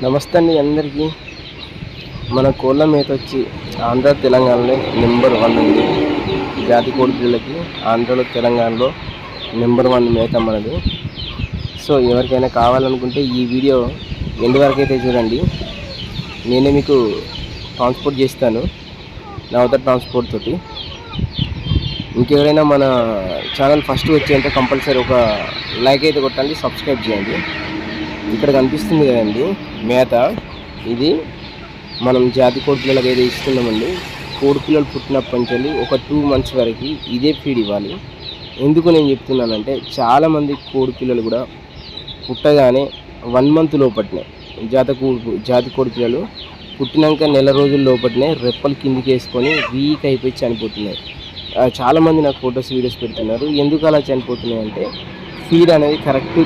నమస్తే అండి అందరికీ. మన కోళ్ళ మేత వచ్చి ఆంధ్ర తెలంగాణలో నెంబర్ వన్ ఉంది. జాతి కోడి పిల్లలకి ఆంధ్రలో తెలంగాణలో నెంబర్ వన్ మేత మనది. సో ఎవరికైనా కావాలనుకుంటే ఈ వీడియో ఎండ్ వరకు అయితే చూడండి. నేనే మీకు ట్రాన్స్పోర్ట్ చేస్తాను. నా నవత ట్రాన్స్పోర్ట్ తోటి. ఇంకెవరైనా మన ఛానల్ ఫస్ట్ వచ్చేంత కంపల్సరీ ఒక లైక్ అయితే కొట్టండి సబ్స్క్రైబ్ చేయండి. ఇక్కడ కనిపిస్తుంది కదండి మేత. ఇది మనం జాతి కోడి పిల్లలకి అయితే ఇస్తున్నామండి కోడి పిల్లలు పుట్టినప్పటి నుంచి వెళ్ళి ఒక టూ మంత్స్ వరకు ఇదే ఫీడ్ ఇవ్వాలి. ఎందుకు నేను చెప్తున్నానంటే చాలామంది కోడి పిల్లలు కూడా పుట్టగానే వన్ మంత్ లోపట్నే జాత కోడి జాతి కోడి పిల్లలు పుట్టినాక నెల రోజుల లోపట్నే రెప్పలు కిందికి వేసుకొని వీక్ అయిపోయి చనిపోతున్నాయి చాలామంది నాకు ఫొటోస్ వీడియోస్ పెడుతున్నారు. ఎందుకు అలా చనిపోతున్నాయి అంటే ఫీడ్ అనేది కరెక్ట్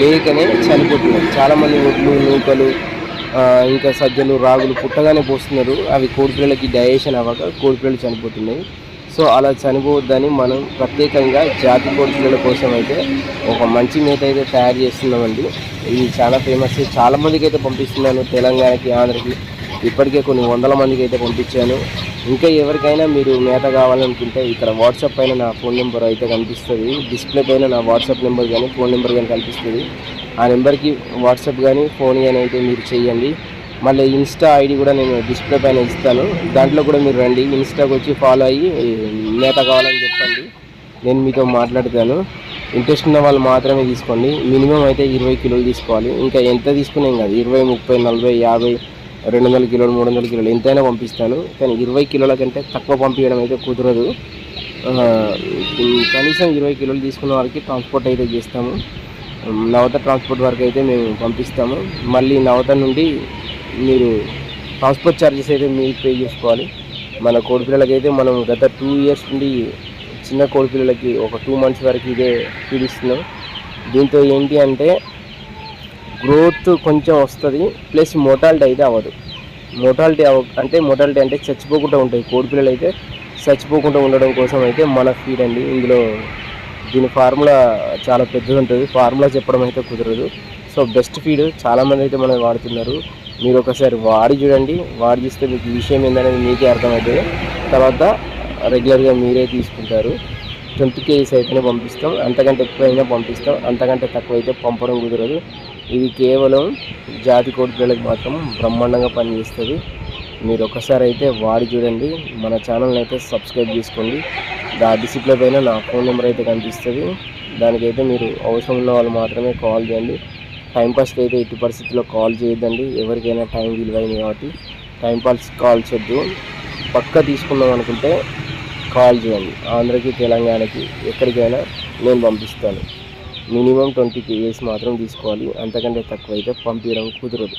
లేకనే చనిపోతున్నాయి చాలామంది ఒడ్లు నూకలు ఇంకా సజ్జలు రాగులు పుట్టగానే పోస్తున్నారు. అవి కోడిపిల్లలకి డైజెషన్ అవ్వక కోడిపిల్లలు చనిపోతున్నాయి. సో అలా చనిపోవద్దని మనం ప్రత్యేకంగా జాతి కోడిపిల్లల కోసం అయితే ఒక మంచి మేత అయితే తయారు చేస్తున్నామండి. ఇది చాలా ఫేమస్ చాలా మందికి అయితే పంపిస్తున్నాను. తెలంగాణకి ఆంధ్రకి. ఇప్పటికే కొన్ని వందల మందికి అయితే పంపించాను. ఇంకా ఎవరికైనా మీరు మేత కావాలనుకుంటే ఇక్కడ వాట్సాప్ పైన నా ఫోన్ నెంబర్ అయితే కనిపిస్తుంది. డిస్ప్లే పైన నా వాట్సాప్ నెంబర్ కానీ ఫోన్ నెంబర్ కానీ కనిపిస్తుంది. ఆ నెంబర్కి వాట్సాప్ కానీ ఫోన్ కానీ అయితే మీరు చేయండి. మళ్ళీ ఇన్స్టా ఐడి కూడా నేను డిస్ప్లే పైన ఇస్తాను. దాంట్లో కూడా మీరు రండి. ఇన్స్టాకి వచ్చి ఫాలో అయ్యి మేత కావాలని చెప్పండి. నేను మీతో మాట్లాడతాను. ఇంట్రెస్ట్ ఉన్న వాళ్ళు మాత్రమే తీసుకోండి. మినిమం అయితే ఇరవై కిలోలు తీసుకోవాలి. ఇంకా ఎంత తీసుకునేం కాదు. ఇరవై ముప్పై నలభై యాభై రెండు వందల కిలోలు మూడు వందల కిలోలు ఎంతైనా పంపిస్తాను. కానీ ఇరవై కిలోల కంటే తక్కువ పంపించడం అయితే కుదరదు. కనీసం ఇరవై కిలోలు తీసుకున్న వారికి ట్రాన్స్పోర్ట్ అయితే చేస్తాము. నవత ట్రాన్స్పోర్ట్ వరకు అయితే మేము పంపిస్తాము. మళ్ళీ నవత నుండి మీరు ట్రాన్స్పోర్ట్ ఛార్జెస్ అయితే మీరు పే చేసుకోవాలి. మన కోడిపిల్లలకి అయితే మనం గత టూ ఇయర్స్ నుండి చిన్న కోడిపిల్లలకి ఒక టూ మంత్స్ వరకు ఇదే ఫీడ్ ఇస్తున్నాం. దీంతో ఏంటి అంటే గ్రోత్ కొంచెం వస్తుంది ప్లస్ మోటాలిటీ అయితే అవ్వదు. మోటాలిటీ అవ అంటే మోటాలిటీ అంటే చచ్చిపోకుండా ఉంటాయి. కోడిపిల్లలు అయితే చచ్చిపోకుండా ఉండడం కోసం అయితే మన ఫీడ్ అండి. ఇందులో దీని ఫార్ములా చాలా పెద్దది ఉంటుంది ఫార్ములా చెప్పడం అయితే కుదరదు. సో బెస్ట్ ఫీడ్ చాలామంది అయితే మనం వాడుతున్నారు. మీరు ఒకసారి వాడి చూడండి. వాడి చూస్తే మీకు విషయం ఏందనేది మీకే అర్థమవుతుంది. తర్వాత రెగ్యులర్గా మీరే తీసుకుంటారు. ట్వంటీ కేజీస్ అయితేనే పంపిస్తాం. అంతకంటే ఎక్కువైనా పంపిస్తాం. అంతకంటే తక్కువ అయితే పంపడం కుదరదు. ఇది కేవలం జాతి కోడిపిల్లలకు మాత్రం బ్రహ్మాండంగా పనిచేస్తుంది. మీరు ఒకసారి అయితే వాడి చూడండి. మన ఛానల్ని అయితే సబ్స్క్రైబ్ చేసుకోండి. ఆ డిసిప్లే పైన నా ఫోన్ నెంబర్ అయితే కనిపిస్తుంది. దానికైతే మీరు అవసరం ఉన్న వాళ్ళు మాత్రమే కాల్ చేయండి. టైంపాస్కి అయితే ఎట్టి పరిస్థితుల్లో కాల్ చేయొద్దండి. ఎవరికైనా టైం విలువైంది కాబట్టి టైంపాస్ కాల్ చేయొద్దు. పక్క తీసుకుందాం అనుకుంటే కాల్ చేయండి. ఆంధ్రకి తెలంగాణకి ఎక్కడికైనా నేను పంపిస్తాను. మినిమం ట్వంటీ కేజీస్ మాత్రం తీసుకోవాలి. అంతకంటే తక్కువ అయితే పంపించడం కుదరదు.